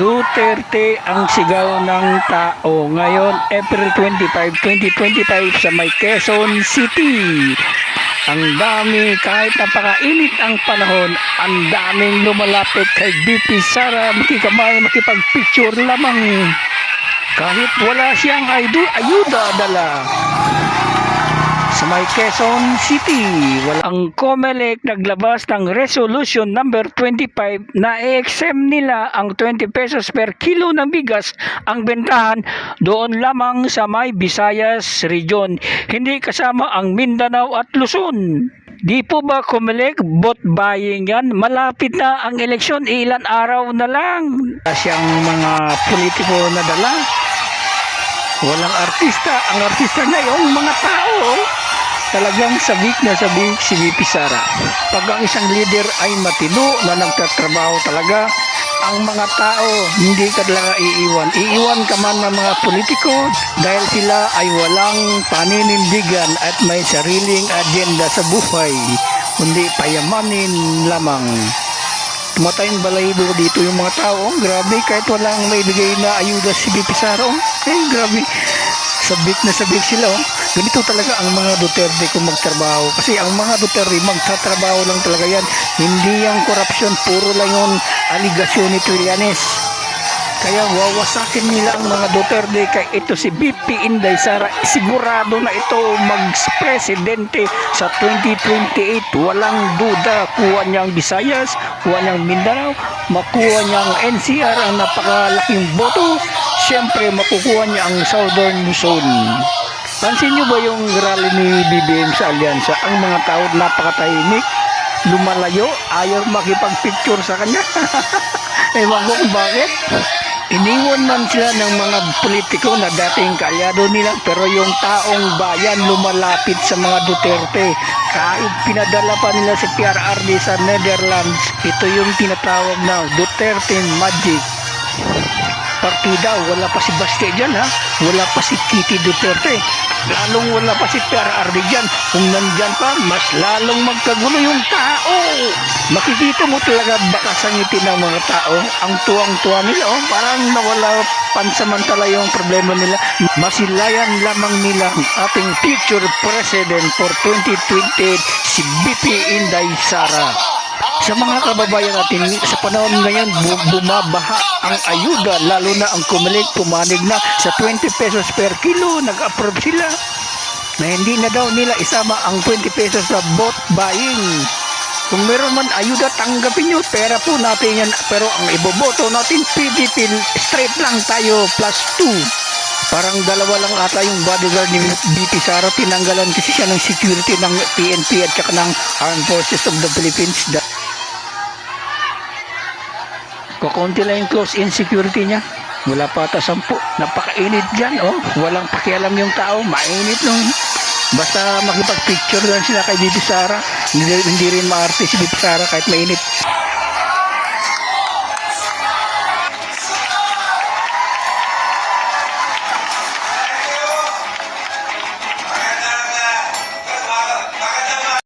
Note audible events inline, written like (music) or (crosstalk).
Duterte ang sigaw ng tao ngayon April 25, 2025 sa may Quezon City. Ang dami, kahit napakainit ang panahon, ang daming lumalapit kay BP Sara makikamay, makipagpicture lamang. Kahit wala siyang aydu, ayuda dala. Sa may Quezon City, wala ang COMELEC naglabas ng resolution number 25 na i-exempt nila ang 20 pesos per kilo ng bigas ang bentahan doon lamang sa may Visayas region, hindi kasama ang Mindanao at Luzon. Di po ba COMELEC bot buying yan? Malapit na ang eleksyon, ilan araw na lang. Siyang mga politiko na dala. Walang artista. Ang artista ngayon, mga tao. Talagang sabik na sabik si VP Sara. Pag ang isang leader ay matino na nagtatrabaho talaga, ang mga tao hindi ka talaga iiwan. Iiwan ka man ng mga politiko dahil sila ay walang paninindigan at may sariling agenda sa buhay, kundi payamanin lamang. Tumatayong balahibo dito yung mga tao. Grabe, kahit walang may bigay na ayuda si BP Sara. oh. Eh, grabe. Sabik na sabik sila. Oh. Ganito talaga ang mga Duterte kung magtrabaho. Kasi ang mga Duterte, magtatrabaho lang talaga yan. Hindi yung korupsyon, puro lang yung aligasyon ni Trillanes. Kaya wawasakin nila ang mga Duterte kay ito si BP Inday Sara sigurado na ito mag-presidente sa 2028 walang duda kuha niyang Visayas kuha niyang Mindanao makuha niyang NCR ang napakalaking boto syempre makukuha niya ang Southern Luzon Pansin niyo ba yung rally ni BBM sa Alyansa? Ang mga tao napakatahimik, lumalayo, ayaw makipag-picture sa kanya. (laughs) Ewan ko kung bakit. Iniwan man sila ng mga politiko na dating kalyado nila pero yung taong bayan lumalapit sa mga Duterte. Kahit pinadala pa nila si PRRD sa Netherlands, ito yung tinatawag na Duterte Magic partida, wala pa si Baste dyan ha, wala pa si Kitty Duterte, lalong wala pa si PRRD dyan, kung nandyan pa, mas lalong magkagulo yung tao. Makikita mo talaga baka sa ngiti ng mga tao, ang tuwang-tuwa nila, oh, parang nawala pansamantala yung problema nila. Masilayan lamang nila ang ating future president for 2028, si BP Inday Sara sa mga kababayan natin sa panahon ngayon bu- bumabaha ang ayuda lalo na ang kumilig pumanig na sa 20 pesos per kilo nag-approve sila. Na hindi na daw nila isama ang 20 pesos sa bot buying. Kung meron man ayuda tanggapin nyo pera po natin yan. Pero ang iboboto natin PDP straight lang tayo plus 2 parang dalawa lang ata yung bodyguard ni BP Sara. Tinanggalan kasi siya ng security ng PNP at saka ng Armed Forces of the Philippines Kukunti lang yung close-in security niya. Wala pa ata sampu. Napakainit dyan, oh. Walang pakialam yung tao. Mainit nung... Basta makipag-picture lang sila kay Bibi Sara. Hindi, hindi rin maarte si Bibi Sara kahit mainit.